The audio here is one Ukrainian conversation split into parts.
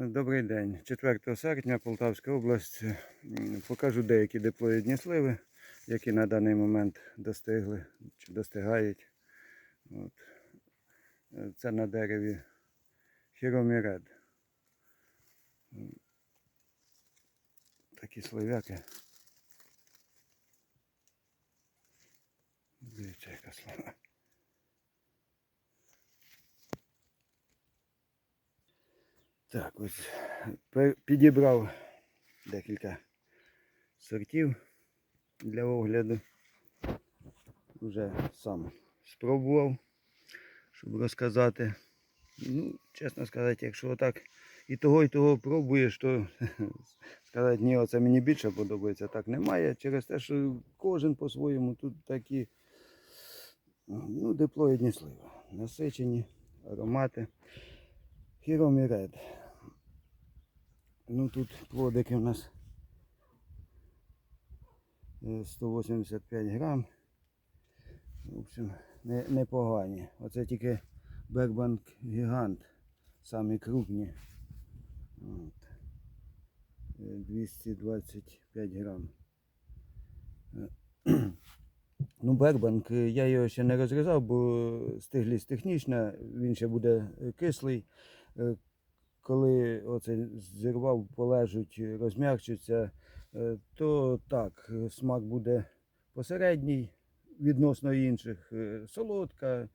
Добрий день. 4 серпня Полтавська область. Покажу деякі диплоїдні сливи, які на даний момент достигли чи достигають. От. Е, Це на дереві Хіроміред. Такі сливяки. Дивіться, яка слава. Так, ось підібрав декілька сортів для огляду. Вже сам спробував, щоб розказати. Ну, чесно сказати, якщо отак і того, і того пробуєш, то сказати, ні, оце мені більше подобається, так немає. Через те, що кожен по-своєму тут такі ну, диплоїдні сливи. Насичені, аромати. Хіром і ред. Ну тут плодики у нас е, 185 грам. В общем, не, непогані. Оце тільки Бербанк Гігант. Самі крупні. От. Е, 225 грам. Е, Ну, Бербанк, е, я його ще не розрізав, бо стиглість технічна, він ще буде е, кислий. Коли оце зірвав, полежуть, розм'якчуться, е, то так, смак буде посередній відносно інших. Е, Солодка,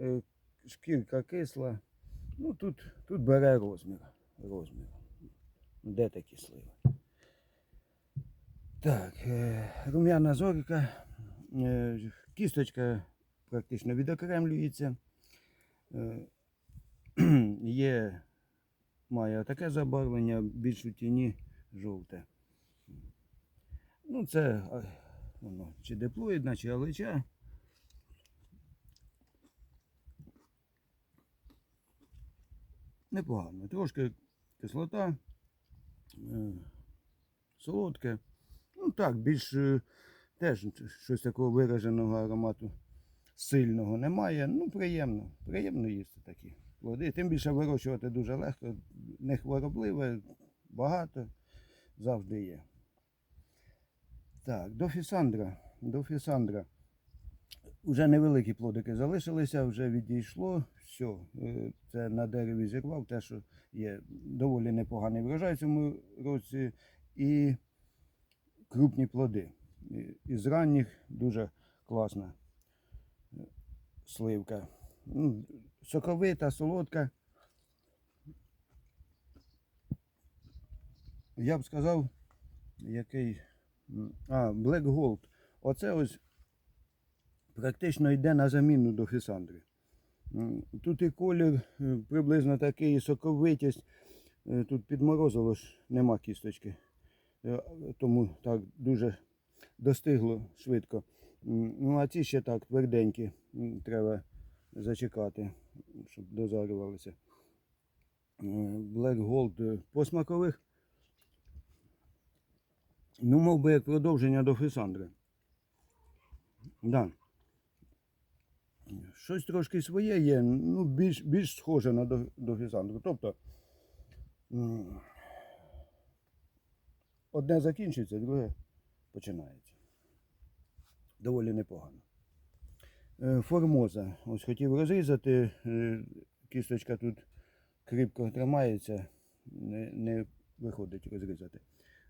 е, шкірка кисла. Ну, тут, тут бере розмір. розмір. Де такі сливи? Так, рум'яна зорька. Е, Кісточка практично відокремлюється. Є, має таке забарвлення, більш у тіні жовте. Ну, це воно, чи диплоїдна, чи алича. Непогано. Трошки кислота, е, солодке. Ну так, більш е, теж щось такого вираженого аромату сильного немає. Ну, приємно. Приємно їсти такі плоди. Тим більше вирощувати дуже легко, не хворобливе, багато завжди є. Так, до фісандра. До фісандра. Уже невеликі плодики залишилися, вже відійшло. Все, це на дереві зірвав, те, що є доволі непоганий врожай в цьому році. І крупні плоди. Із ранніх дуже класна е, сливка. Соковита, солодка. Я б сказав, який. А, Black Gold. Оце ось практично йде на заміну до фісандри. Тут і колір е, приблизно такий, і соковитість. Е, Тут підморозило ж, нема кісточки. Е, Тому так дуже достигло швидко. Ну, а ці ще так тверденькі. Треба зачекати, щоб дозарювалися. Е, Black Gold е, по смакових. Ну, мов би, як продовження до Фісандри. Да. Щось трошки своє є, ну, більш, більш схоже на до. Тобто. Одне закінчується, друге починається. Доволі непогано. Е, Формоза. Ось хотів розрізати. е, Кісточка тут кріпко тримається, не, не виходить розрізати. Е,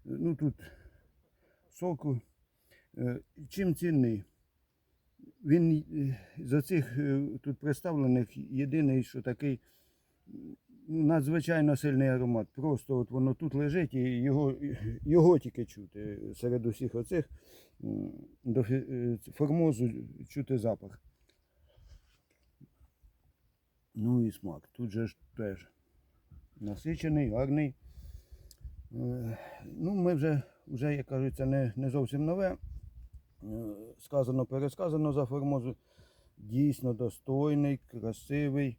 Ну тут соку. Чим цінний? Він з оцих тут представлених єдиний, що такий надзвичайно сильний аромат. Просто от воно тут лежить і його, його тільки чути. Серед усіх оцих до е, формозу чути запах. Ну і смак. Тут же ж теж насичений, гарний. Е, Ну, ми вже, вже як кажуть, не, не зовсім нове. Е, Сказано, пересказано за формозу. Дійсно достойний, красивий,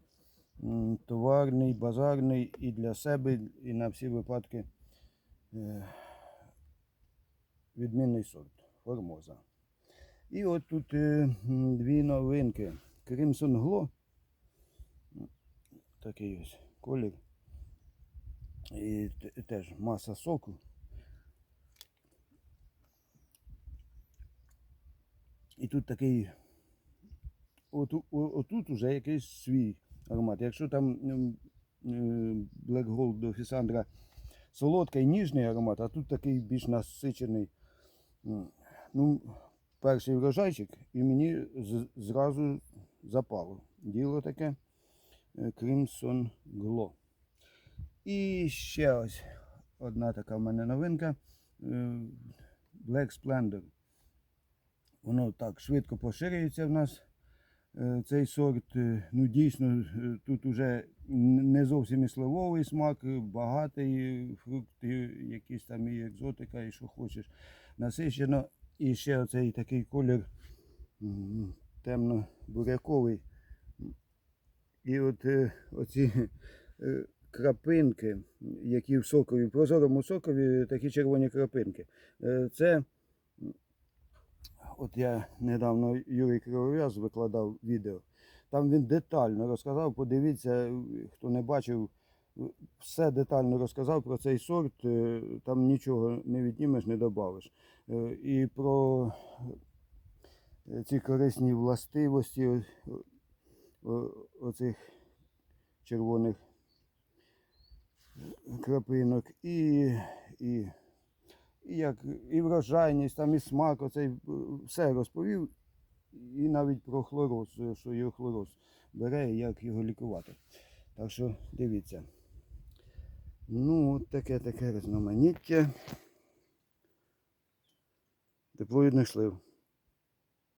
товарний, базарний і для себе, і на всі випадки е, відмінний сорт формоза. І от тут е, дві новинки. Crimson Glow. Такий ось колір. І теж маса соку. І тут такий. Оту, отут уже якийсь свій аромат. Якщо там м, м, Black Gold до Фісандра солодкий, ніжний аромат, а тут такий більш насичений. Ну, перший врожайчик, і мені зразу запало. Діло таке е, Crimson Glow. І ще ось одна така в мене новинка. е, Black Splendor. Воно так швидко поширюється в нас. Е, Цей сорт, е, ну дійсно, е, тут уже н- не зовсім і сливовий смак, багатий фрукт, якісь там і екзотика, і що хочеш. Насичено. І ще оцей такий колір темно-буряковий. І от оці крапинки, які в сокові, в прозорому сокові такі червоні крапинки. Це, от я недавно Юрій Кривов'яз викладав відео. Там він детально розказав, подивіться, хто не бачив, все детально розказав про цей сорт, е, там нічого не віднімеш, не додавиш. Е, І про е, ці корисні властивості оцих червоних крапинок і, і, і, як, і врожайність, там і смак, оцей е, все розповів. І навіть про хлороз, е, що його хлороз бере і як його лікувати. Так що дивіться. Ну, от таке таке різноманіття. Тепловідних слив.